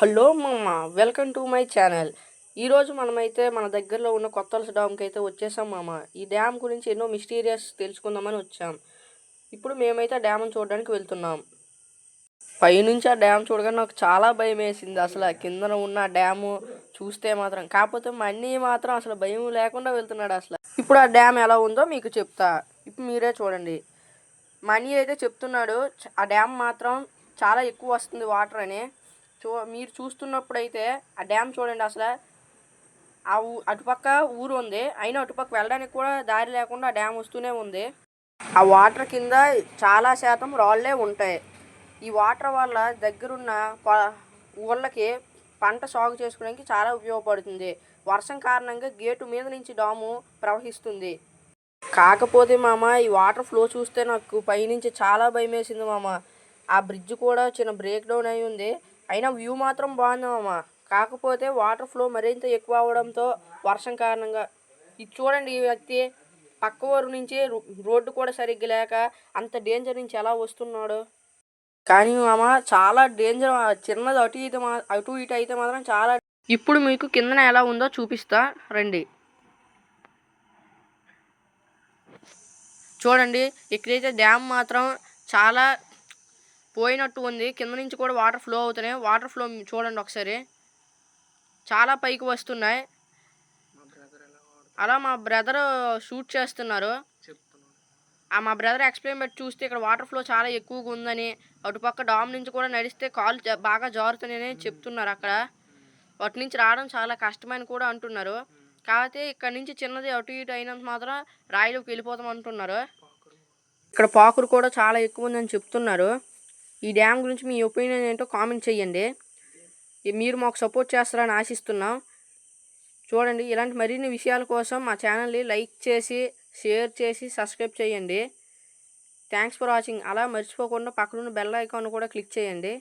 Hello మమ్మ welcome to my channel. ఈరోజు మనమైతే మన దగ్గరలో ఉన్న కొత్తలస డ్యామ్కి అయితే వచ్చేసాం మామ. ఈ డ్యామ్ గురించి ఎన్నో మిస్టీరియస్ తెలుసుకుందామని వచ్చాం. ఇప్పుడు మేమైతే డ్యామ్ చూడడానికి వెళ్తున్నాం. పైనుంచి ఆ డ్యామ్ చూడగానే నాకు చాలా భయం వేసింది అసలు కిందన ఉన్న డ్యాము చూస్తే మాత్రం. కాకపోతే మా అన్నీ మాత్రం అసలు భయం లేకుండా వెళ్తున్నాడు అసలు. ఇప్పుడు ఆ డ్యామ్ ఎలా ఉందో మీకు చెప్తా. ఇప్పుడు మీరే చూడండి. మనీ అయితే చెప్తున్నాడు ఆ డ్యామ్ మాత్రం చాలా ఎక్కువ వస్తుంది వాటర్ అని. చూ మీరు చూస్తున్నప్పుడు అయితే ఆ డ్యామ్ చూడండి అసలు. ఆ ఊ అటుపక్క ఊరు ఉంది. అయినా అటుపక్క వెళ్ళడానికి కూడా దారి లేకుండా ఆ డ్యామ్ వస్తూనే ఉంది. ఆ వాటర్ కింద చాలా శాతం రాళ్ళే ఉంటాయి. ఈ వాటర్ వల్ల దగ్గరున్న ప ఊళ్ళకి పంట సాగు చేసుకోవడానికి చాలా ఉపయోగపడుతుంది. వర్షం కారణంగా గేటు మీద నుంచి డాము ప్రవహిస్తుంది. కాకపోతే మామ ఈ వాటర్ ఫ్లో చూస్తే నాకు పైనుంచి చాలా భయం వేసింది మామ. ఆ బ్రిడ్జ్ కూడా చిన్న బ్రేక్ డౌన్ అయి ఉంది. అయినా వ్యూ మాత్రం బాగుంది కాకపోతే వాటర్ ఫ్లో మరింత ఎక్కువ అవడంతో వర్షం కారణంగా ఇది చూడండి ఈ వ్యక్తి పక్క ఊరు నుంచి రో- రోడ్డు కూడా సరిగ్గా లేక అంత డేంజర్ నుంచి ఎలా వస్తున్నాడు. కానీ మామ చాలా డేంజర్ చిన్నది అటు ఇటు అటు ఇటు అయితే మాత్రం చాలా ఇప్పుడు మీకు కిందన ఎలా ఉందో చూపిస్తా రండి. చూడండి ఇక్కడైతే డ్యామ్ మాత్రం చాలా పోయినట్టు ఉంది. కింద నుంచి కూడా వాటర్ ఫ్లో అవుతున్నాయి. వాటర్ ఫ్లో చూడండి ఒకసారి. చాలా పైకి వస్తున్నాయి. అలా మా బ్రదర్ షూట్ చేస్తున్నారు. ఆ మా బ్రదర్ ఎక్స్ప్లెయిన్ పెట్టి చూస్తే ఇక్కడ వాటర్ ఫ్లో చాలా ఎక్కువగా ఉందని అటుపక్క డామ్ నుంచి కూడా నడిస్తే కాలు బాగా జారుతున్నాయని చెప్తున్నారు అక్కడ. అటు నుంచి రావడం చాలా కష్టమని కూడా అంటున్నారు. కాకపోతే ఇక్కడ నుంచి చిన్నది అటు ఇటు అయినంత మాత్రం రాయిలోకి వెళ్ళిపోతాం అంటున్నారు. ఇక్కడ పాకురు కూడా చాలా ఎక్కువ ఉందని చెప్తున్నారు. ఈ డ్యామ్ గురించి మీ ఒపీనియన్ ఏంటో కామెంట్ చేయండి మీరు మాకు సపోర్ట్ చేస్తారని ఆశిస్తున్నాం. చూడండి ఇలాంటి మరిన్ని విషయాల కోసం మా ఛానల్ని లైక్ చేసి షేర్ చేసి సబ్స్క్రైబ్ చేయండి. Thanks for watching. అలా మర్చిపోకుండా పక్కనున్న బెల్ ఐకాన్ కూడా క్లిక్ చేయండి.